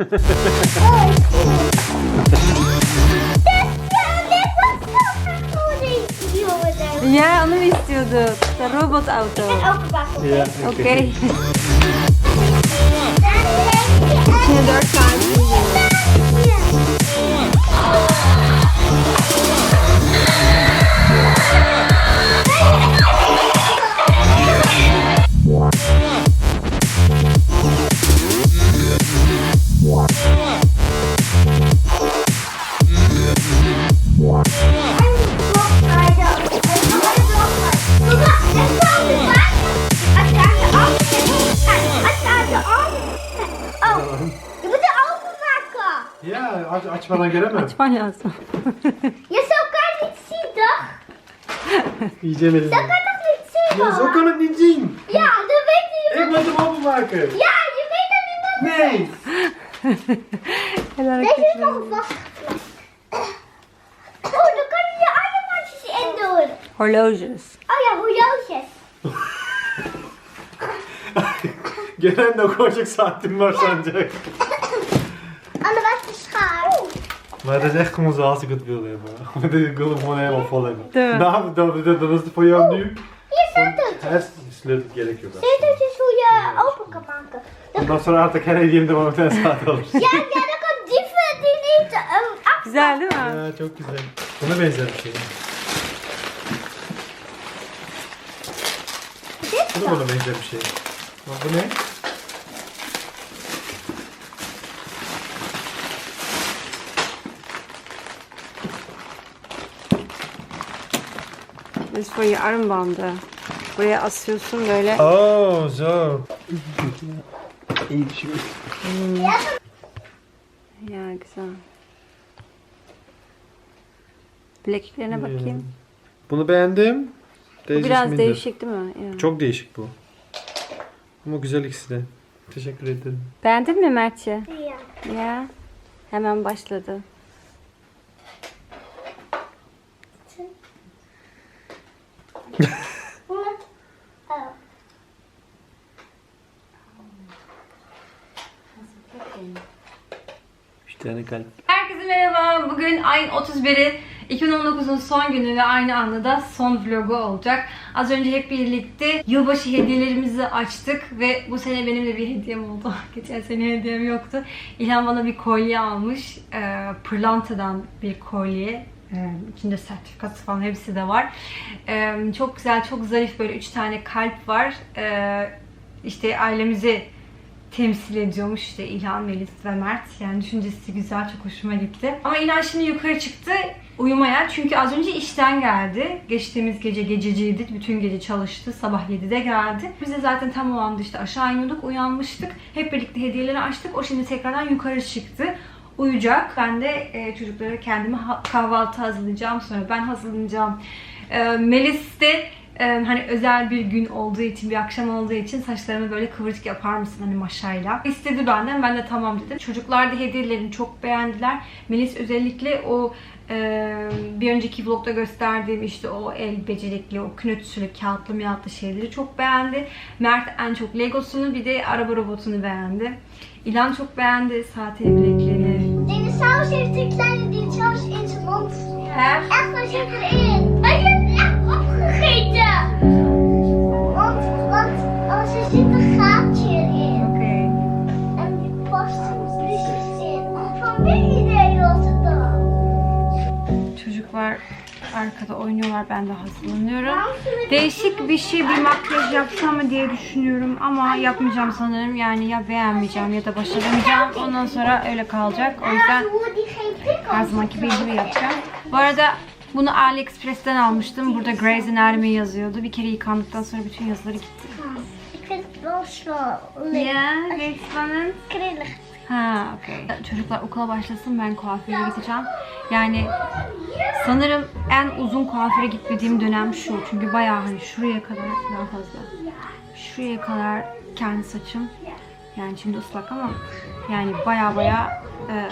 ja, dit was zo cool, die jongen. Ja, onu mu istiyorduk? De robotauto. En openbakken. Ja, Oké. Dan denk açmadan gelemem. Açman lazım. Je zo kan het niet zien, toch? Yiyeceğim elimden. Niet zien, Ya mama. niet zien. Ja, dan weet je Ik moet hem openmaken. Ja, je weet dat niet dat Nee. Helal Deze is nog vastgeplakt. Oh, dan kan je je armbandjes in doen. Horloges. Oh ja, horloges. Gelen de koşacak saatim var sancak. Anne, wat is schaar? Maar dat is echt gewoon zoals ik het wil hebben. İk wil hem gewoon helemaal vol hebben. Nou, dat, dat, dat is het voor jou nu. Hier staat het. Her sleutel gerek yok. Dit is dus hoe je open kan maken. Dan- Ondan sonra artık her hediyemde bana bir tane saat alırsın. Ja, ja, dan kan dieven die niet um, af. Güzel değil mi? Ya çok güzel. Buna benzer bir şey. Dit Bu da bana benzer bir şey. Bu ne? Voor je armbanden. Buraya asıyorsun böyle. Oh, zo. İyi bir şey. Ya güzel. Bilekliklerine bakayım. Bunu beğendim. Bu biraz minder. değişik değil mi? Ya. Çok değişik bu. Ama güzel ikisi de. Teşekkür ederim. Beğendin mi Mertçe? Ya. Hemen başladı. Herkese merhaba. Bugün ayın 31'i 2019'un son günü ve aynı anda da son vlogu olacak. Az önce hep birlikte yılbaşı hediyelerimizi açtık ve bu sene benim de bir hediyem oldu. Geçen sene hediyem yoktu. İlhan bana bir kolye almış. Ee, pırlantadan bir kolye. Ee, içinde sertifikası falan hepsi de var. Ee, çok güzel, çok zarif böyle üç tane kalp var. Ee, işte ailemizi temsil ediyormuş işte İlhan, Melis ve Mert. Yani düşüncesi güzel, çok hoşuma gitti. Ama İlhan şimdi yukarı çıktı uyumaya çünkü az önce işten geldi. Geçtiğimiz gece gececiydi. Bütün gece çalıştı. Sabah 7'de geldi. Biz de zaten tam o anda işte aşağı iniyorduk, uyanmıştık. Hep birlikte hediyeleri açtık. O şimdi tekrardan yukarı çıktı. Uyuyacak. Ben de e, çocuklara kendime kahvaltı hazırlayacağım. Sonra ben hazırlayacağım. E, Melis de ee, hani özel bir gün olduğu için, bir akşam olduğu için saçlarımı böyle kıvırcık yapar mısın hani maşayla? İstedi benden, ben de tamam dedim. Çocuklar da hediyelerini çok beğendiler. Melis özellikle o e, bir önceki vlogda gösterdiğim işte o el becerikli, o knötüsülü, kağıtlı miyatlı şeyleri çok beğendi. Mert en çok Legosunu bir de araba robotunu beğendi. İlan çok beğendi saatini, bilekliğini. Dinosaurus heeft een kleine dinosaurus in zijn mond. Her Echt, wat zit erin? Hij heeft echt opgegeten. Want, want als er zit een gaatje in. Okey. En die past dus in. Van wie idee was het dan? Çocuklar arkada oynuyorlar, ben de hazırlanıyorum. Değişik bir şey, bir makyaj yapsam mı diye düşünüyorum ama yapmayacağım sanırım. Yani ya beğenmeyeceğim ya da başaramayacağım. Ondan sonra öyle kalacak. O yüzden prik her zamanki gibi gibi yapacağım. Bu arada Bunu AliExpress'ten almıştım. Burada Grey's Anatomy yazıyordu. Bir kere yıkandıktan sonra bütün yazıları gitti. Ik vind het Ha, okey. Çocuklar okula başlasın ben kuaföre gideceğim. Yani sanırım en uzun kuaföre gitmediğim dönem şu. Çünkü bayağı hani şuraya kadar daha fazla. Şuraya kadar kendi saçım. Yani şimdi ıslak ama yani bayağı bayağı e,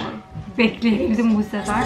bekleyebildim bu sefer.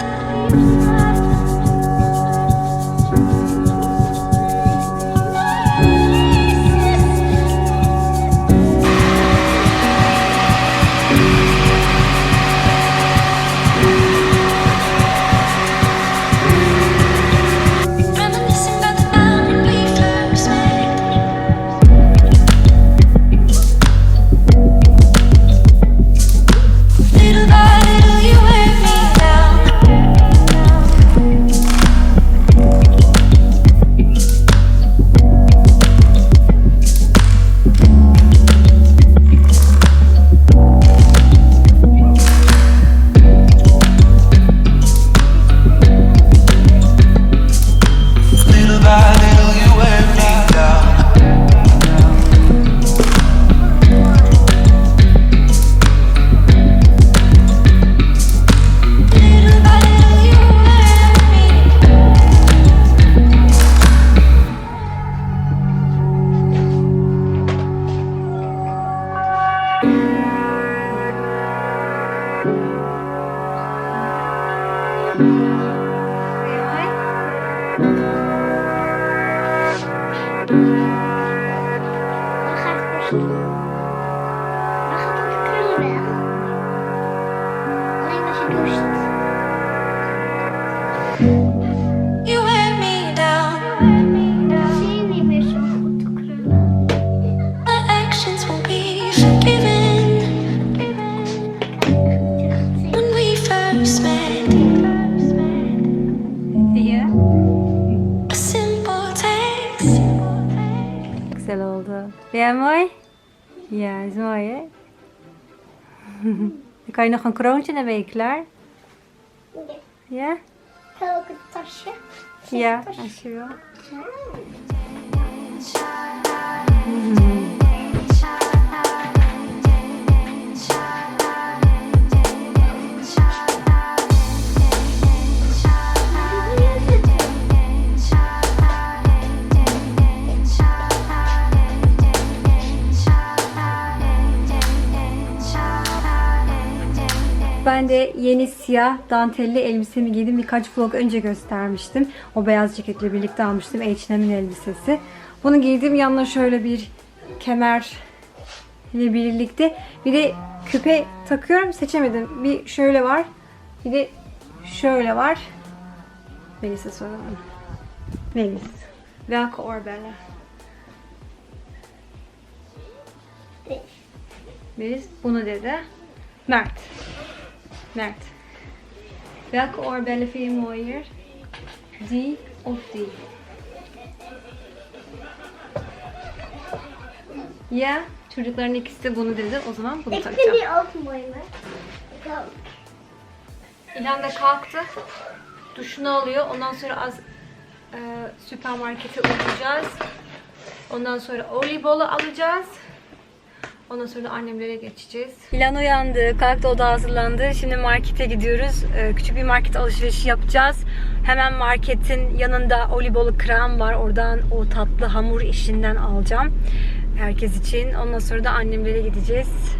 Oldu. Ja, mooi? Ja, is mooi hè? Dan kan je nog een kroontje, dan ben je klaar. Ja? Heb ook een tasje. Ja, als je wil. Ben de yeni siyah dantelli elbisemi giydim. Birkaç vlog önce göstermiştim. O beyaz ceketle birlikte almıştım. H&M'in elbisesi. Bunu giydim. Yanına şöyle bir kemer ile birlikte. Bir de küpe takıyorum. Seçemedim. Bir şöyle var. Bir de şöyle var. Melis'e soralım. Melis. Welke oorbellen? Melis bunu dedi. Mert. Mert. Welke oorbellen vind je mooier? Die of die? Ya çocukların ikisi de bunu dedi. O zaman bunu takacağım. die ook mooi, maar. Ik ook. İlhan da kalktı. Duşunu alıyor. Ondan sonra az e, süpermarkete uğrayacağız. Ondan sonra olibolu alacağız. Ondan sonra da annemlere geçeceğiz. İlhan uyandı. Kalktı o da hazırlandı. Şimdi markete gidiyoruz. E, küçük bir market alışverişi yapacağız. Hemen marketin yanında olibolu krem var. Oradan o tatlı hamur işinden alacağım. Herkes için. Ondan sonra da annemlere gideceğiz.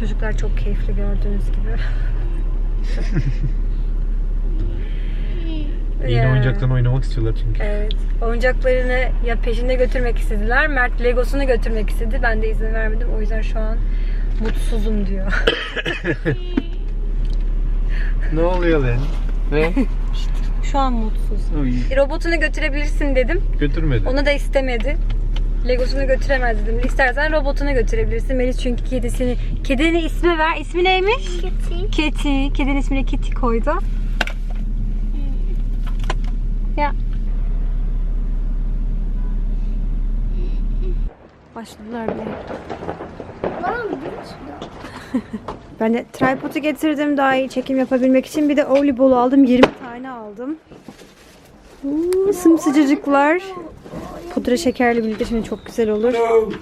Çocuklar çok keyifli gördüğünüz gibi. Yeni Ya. oyuncaktan oynamak istiyorlar çünkü. Evet. Oyuncaklarını ya peşinde götürmek istediler. Mert Legosunu götürmek istedi. Ben de izin vermedim. O yüzden şu an mutsuzum diyor. Ne oluyor lan? Ne? şu an mutsuz. Oy, Robotunu götürebilirsin dedim. Götürmedi. Onu da istemedi. Legosunu götüremez dedim. İstersen robotunu götürebilirsin. Melis çünkü kedisini... Kedinin ismi ver. İsmi neymiş? Kitty. Kitty. Kedinin ismini Kitty koydu. Ya. Başladılar bile. Mı Ben de tripodu getirdim daha iyi çekim yapabilmek için. Bir de olibolu aldım. 20 tane aldım. Uuu, sımsıcacıklar. Pudra şekerli birlikte şimdi çok güzel olur.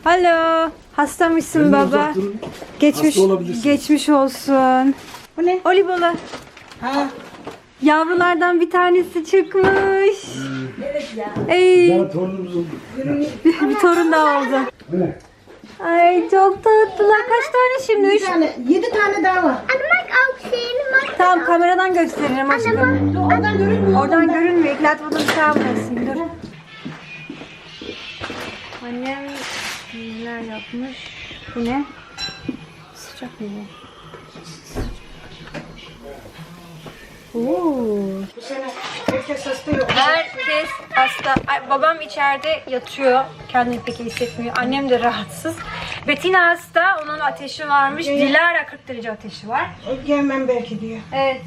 Alo. Hasta mısın baba? Geçmiş geçmiş olsun. Bu ne? Olibolu. Ha. Yavrulardan bir tanesi çıkmış. Evet ya. Ey, Torunumuzun. bir torun daha oldu. Ay çok tatlılar. Kaç tane şimdi? Üç. Bir tane, yedi tane daha var. Bak. Tamam kameradan gösteririm aşkım. Oradan görünmüyor. Oradan görünmüyor. İklat bunu bir daha basayım. Dur. Annem neler yapmış? Bu ne? Sıcak mı bu? Oo. Bu sene herkes hasta yok. Herkes hasta. Ay, babam içeride yatıyor. Kendini pek iyi hissetmiyor. Annem de rahatsız. Betina hasta. Onun ateşi varmış. Dilara 40 derece ateşi var. Gelmem belki diyor. Evet.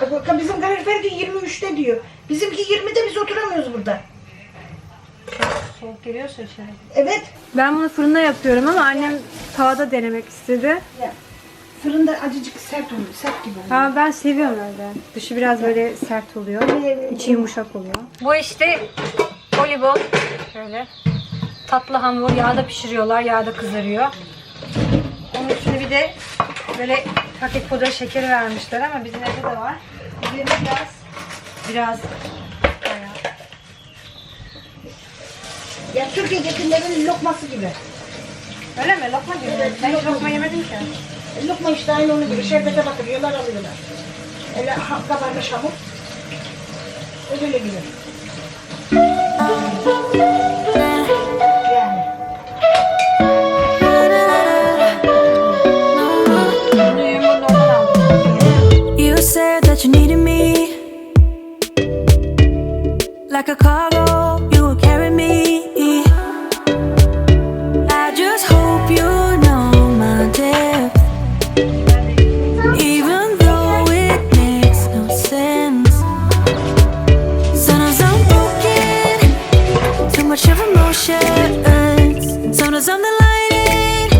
Bak, Bizim kalorifer de 23'te diyor. Bizimki 20'de biz oturamıyoruz burada. Soğuk geliyorsa içeri. Evet. Ben bunu fırında yapıyorum ama annem tavada denemek istedi. Fırında acıcık sert oluyor. Sert gibi oluyor. Ha ben seviyorum öyle. Dışı biraz böyle sert oluyor. içi yumuşak oluyor. Bu işte voleybol. Şöyle. Tatlı hamur yağda pişiriyorlar. Yağda kızarıyor. Onun üstüne bir de böyle paket pudra şekeri vermişler ama bizim evde de var. Üzerine biraz biraz. Ya Türkiye'dekilerin lokması gibi. Öyle mi? Lokma gibi. Ben hiç lokma yemedim ki. Lokma işte aynı onu gibi şerbete batırıyorlar alıyorlar. Öyle ha, kabarmış hamur. Öyle gibi. Yani. You said that you needed me like a cargo. Much of emotions. Sometimes I'm the lightning,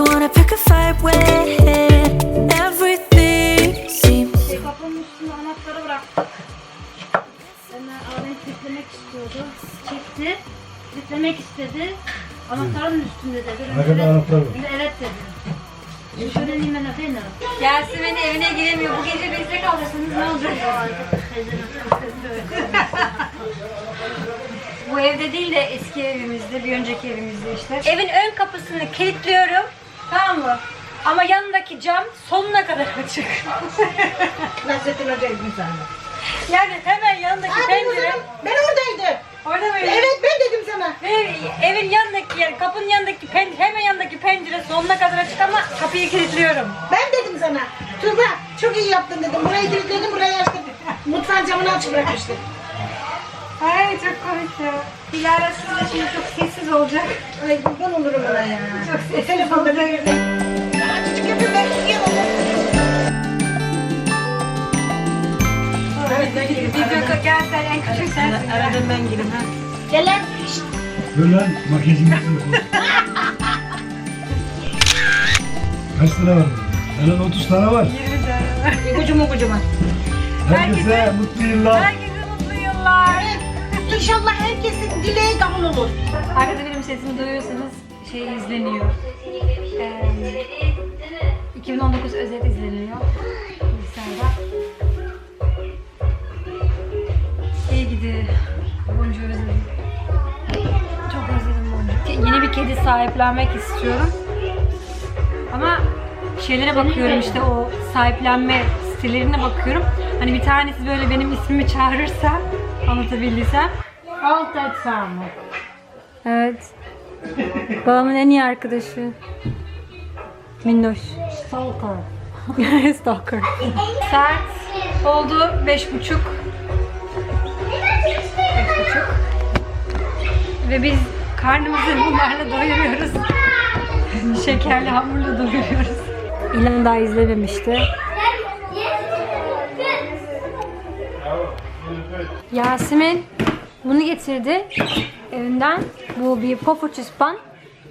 one I pick a fight when everything seems. Kapının üstüne anahtarı bıraktık. Ömer abim kilitlemek istiyordu. Çekti. Kilitlemek istedi. Anahtarın üstünde dedi. Ben evet- anahtar evet limen efendim. Yasemin evine giremiyor. Bu gece bizde kalırsanız ne olacak? Bu evde değil de eski evimizde, bir önceki evimizde işte. Evin ön kapısını kilitliyorum. Tamam mı? Ama yanındaki cam sonuna kadar açık. Nasrettin Hoca İbn Sa'da. yani hemen yanındaki Aa, ben, o pencere. zaman, ben oradaydım. Orada mı? Evet ben dedim sana. Ve evin yanındaki yer, kapının yanındaki pencere, hemen yanındaki pencere sonuna kadar açık ama kapıyı kilitliyorum. Ben dedim sana. Tuğba çok iyi yaptın dedim. Burayı kilitledim burayı açtım. Mutfağın camını açık bırakmıştım. Ay çok komik ya. Dilara sizinle şimdi çok sessiz olacak. Ay kurban olurum ona ya. Çok sessiz olacak. bir Açıcık yapayım ben. Video gel sen en küçük sensin. Aradan ben gireyim ha. Gelen Dur lan makyajını yapıyor. Kaç tane var? Hemen 30 tane var. Gucuma gucuma. Herkese mutlu yıllar. Herkese mutlu yıllar. İnşallah herkesin dileği kabul olur. Arkada benim sesimi duyuyorsanız şey izleniyor. Ee, 2019 özet izleniyor. Bilgisayarda. İyi gidi. Boncuğu özledim. Çok özledim Boncuğu. Yeni bir kedi sahiplenmek istiyorum. Ama şeylere bakıyorum işte o sahiplenme sitelerine bakıyorum. Hani bir tanesi böyle benim ismimi çağırırsa anlatabildiysem. Alt et sağ mı? Evet. Babamın en iyi arkadaşı. Minnoş. Stalker. Stalker. Saat oldu beş buçuk. Beş buçuk. Ve biz karnımızı bunlarla doyuruyoruz. Şekerli hamurla doyuruyoruz. İlan daha izlememişti. Yasemin bunu getirdi evinden. Bu bir pofurçispan.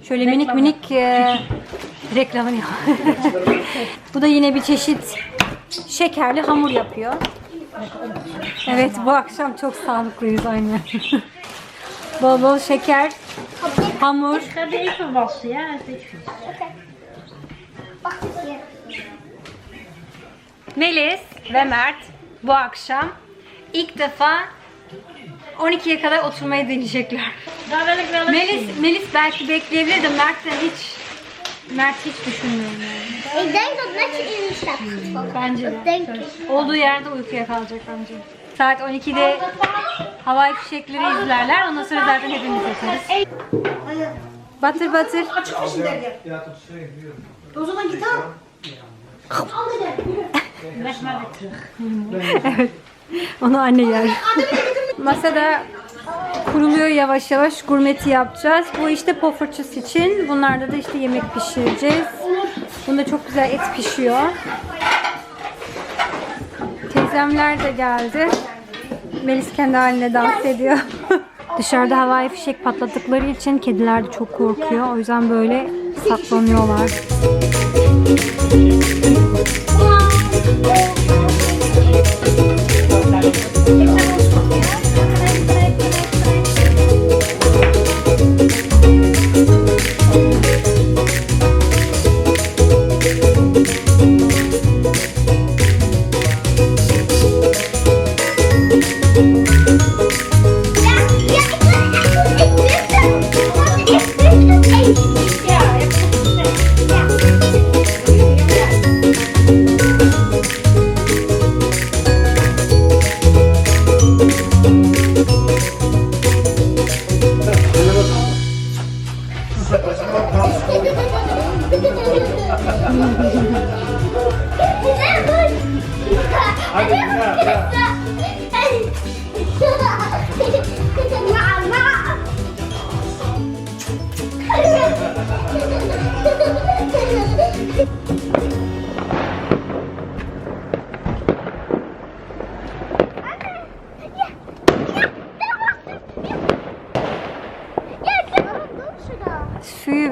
Şöyle minik minik e, reklamını yap. Bu da yine bir çeşit şekerli hamur yapıyor. Evet bu akşam çok sağlıklıyız aynen. bol bol şeker, hamur. Wacht even. Melis ve Mert bu akşam ilk defa 12'ye kadar oturmayı deneyecekler. Melis. Melis belki bekleyebilir de Mert'ten hiç Mert hiç düşünmüyorum yani. Gevallen. Bence de. Olduğu yerde uykuya kalacak bence. Saat 12'de havai fişekleri izlerler. Ondan sonra zaten hepimiz yatarız. Batır batır. O zaman git al. Maar weer terug. Onu anne yer. Masada kuruluyor yavaş yavaş. Gurmeti yapacağız. Bu işte pofurçus için. Bunlarda da işte yemek pişireceğiz. Bunda çok güzel et pişiyor. Teyzemler de geldi. Melis kendi haline dans ediyor. Dışarıda havai fişek patlattıkları için kediler de çok korkuyor. O yüzden böyle saklanıyorlar. Ja,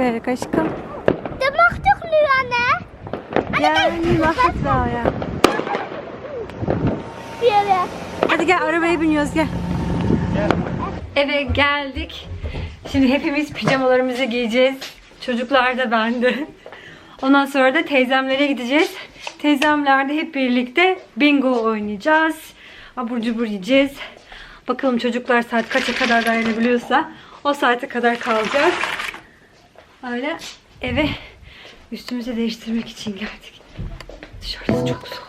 Ver aşkım. Dat mag toch nu, Anne? Ya iyi vakit var ya. Ja, ja. Hadi gel arabaya biniyoruz gel. Eve geldik. Şimdi hepimiz pijamalarımızı giyeceğiz. Çocuklar da bende. Ondan sonra da teyzemlere gideceğiz. Teyzemlerde hep birlikte bingo oynayacağız. Abur cubur yiyeceğiz. Bakalım çocuklar saat kaça kadar dayanabiliyorsa o saate kadar kalacağız. Öyle eve üstümüzü değiştirmek için geldik. Dışarısı çok soğuk.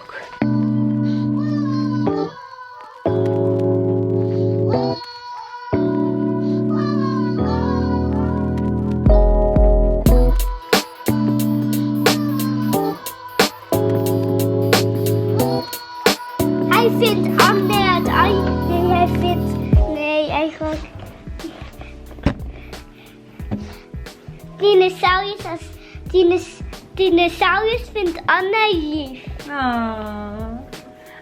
Dinosaurus vindt Anne lief. Aa,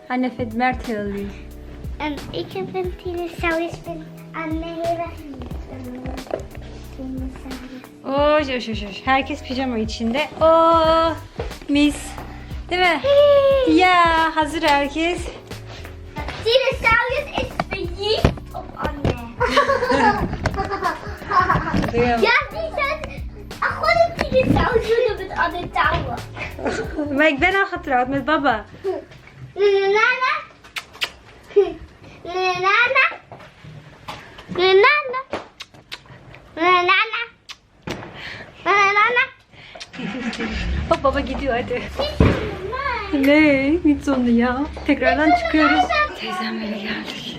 anne vindt Mert heel lief. En ik vind dinosaurus vindt Anne heel erg hoş hoş hoş. Herkes pijama içinde. Oo, mis. Değil mi? Ya, hazır herkes. Dinosaurus is verliefd op Anne. Ja, die zijn. Ach, gewoon een dinosaurus doen met Anne touwen. Maar ik ben al getrouwd met baba. Nana. Nana. Nana. Nana. Nana. Bak baba gidiyor hadi. Ne? Hiç sonu ya. Tekrardan çıkıyoruz. Teyzemlere geldik.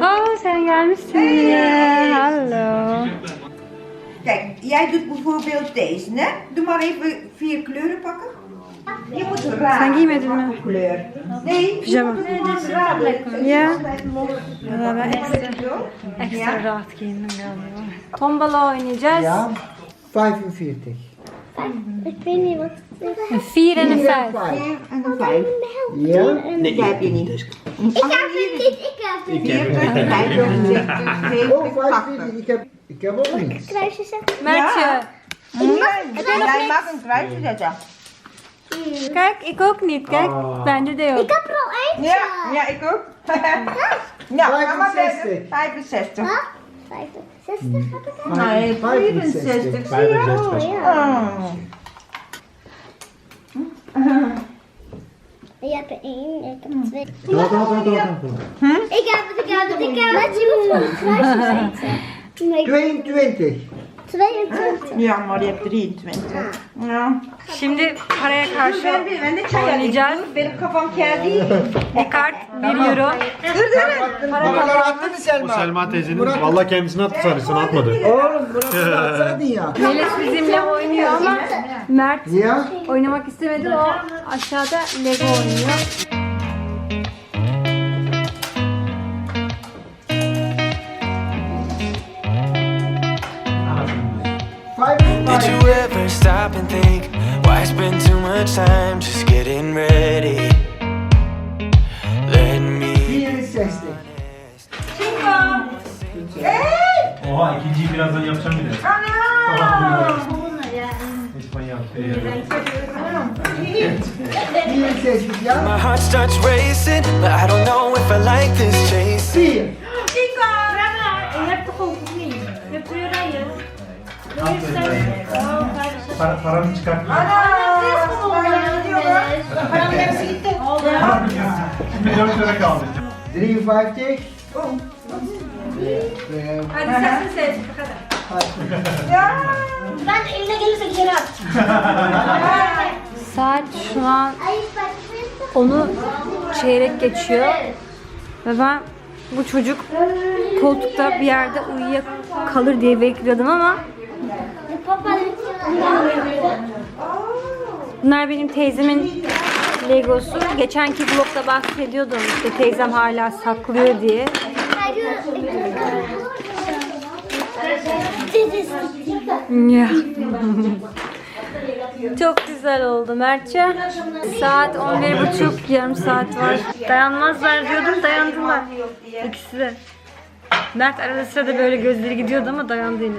Aa sen gelmişsin. Hallo. Kijk, jij doet bijvoorbeeld deze, ne? Doe maar even vier kleuren pakken. Je moet Sen raden giymedin mi? welke kleur. Nee, Pijama. je moet het gewoon raden. Ja. Altijd mooi. Valla ben ekstra, Zo. ekstra rahat giyindim galiba. Tombala oynayacağız. Ja, 45. Ik weet niet wat het is. Een vier en een vijf. Vier en een vijf. Ja? Nee, die heb je niet. Ik heb het niet, ik heb het niet. 40, 50, 60, Oh, 70, 80. 45. Ik heb Ik heb ook niets. Kruisje zetten. Mertje. Jij mag een kruisje zetten. Kijk, ik ook niet. Kijk, bende de ook. Ik heb er al eentje. Ja, ja, ik ook. Ja, mama 65. 65. Huh? 50. 60 heb ik er. Nee, 65. 65. Zie je? Oh, ja. Oh. Je hebt er één, ik heb twee. Wacht, wacht, wacht, wacht. Ik heb het, ik heb het, ik heb het. Je moet gewoon kruisjes zetten. Nee, 22. 22. Ja, maar je hebt 23. Ja. Şimdi paraya karşı Ben de, ben de çay alayım. oynayacağız. Benim kafam kel değil. Bir kart 1 euro. Buraları attı mı O Selma? Selma teyzenin Murat- valla kendisine attı sarısını atmadı. Oğlum burası atsaydın ya. Melis bizimle oynuyor ama Mert oynamak istemedi. O aşağıda Lego oynuyor. Stop and think why spend too much time just getting ready? Let me 64. Oha ikinciyi birazdan yapacağım bir de. İspanya. 64 ya. My heart starts racing, but I don't know if I like this chasing. 4. Para, paranı çıkart. Paranın yarısı gitti. Şimdi 4 lira kaldı. 53. Hadi sen seç. Ben eline gelirse geri at. Saat şu an onu çeyrek geçiyor. Ve ben bu çocuk koltukta bir yerde uyuyakalır diye bekliyordum ama Papa. Bunlar benim teyzemin Legosu. Geçenki vlogda bahsediyordum işte teyzem hala saklıyor diye. Çok güzel oldu Mertçe. Saat 11.30 yarım saat var. Dayanmazlar diyordum dayandılar. İkisi de. Mert arada sırada böyle gözleri gidiyordu ama dayandı yine.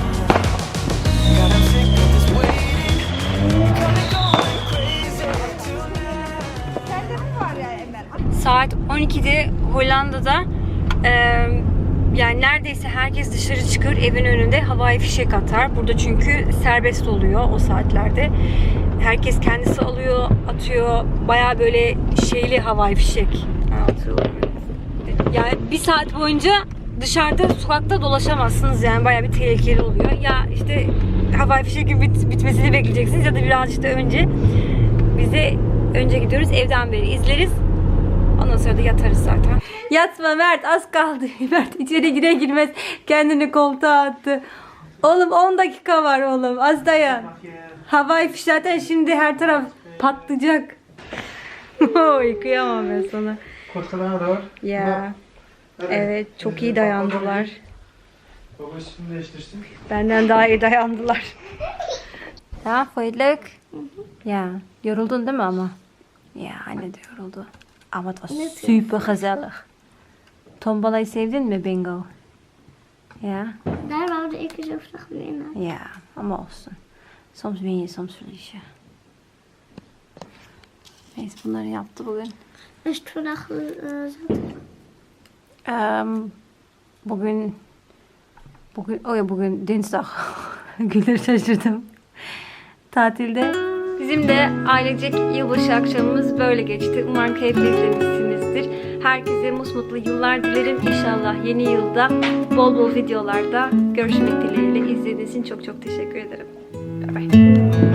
Saat 12'de Hollanda'da eee, yani neredeyse herkes dışarı çıkar evin önünde havai fişek atar. Burada çünkü serbest oluyor o saatlerde. Herkes kendisi alıyor, atıyor. Baya böyle şeyli havai fişek. Yani bir saat boyunca dışarıda sokakta dolaşamazsınız yani baya bir tehlikeli oluyor. Ya işte havai fişekin bit- bitmesini bekleyeceksiniz ya da birazcık da önce. Biz de önce gidiyoruz evden beri izleriz. Ondan sonra da yatarız zaten. Yatma Mert az kaldı. Mert içeri gire girmez kendini koltuğa attı. Oğlum 10 dakika var oğlum az dayan. Havai fiş zaten şimdi her taraf patlayacak. Oy kıyamam ben sana. Koskalar da var. Ya. Evet çok iyi dayandılar. Baba şimdi değiştirsin. Benden daha iyi dayandılar. Ya Faylık. Ya yoruldun değil mi ama? Ya anne de yoruldu. Ama het was super gezellig. Tombalayı sevdin mi bingo? Ya. Daar wou ik zo graag winnen. Ama olsun. Soms win je, soms verlies je. Neyse bunları yaptı bugün. Is het vandaag eh? Ehm, bugün bugün o ya bugün dinsdag. Güldür şaşırdım. Tatilde. Bizim de ailecek yılbaşı akşamımız böyle geçti. Umarım keyifli izlemişsinizdir. Herkese musmutlu yıllar dilerim. İnşallah yeni yılda bol bol videolarda görüşmek dileğiyle. İzlediğiniz için çok çok teşekkür ederim. Bay bay.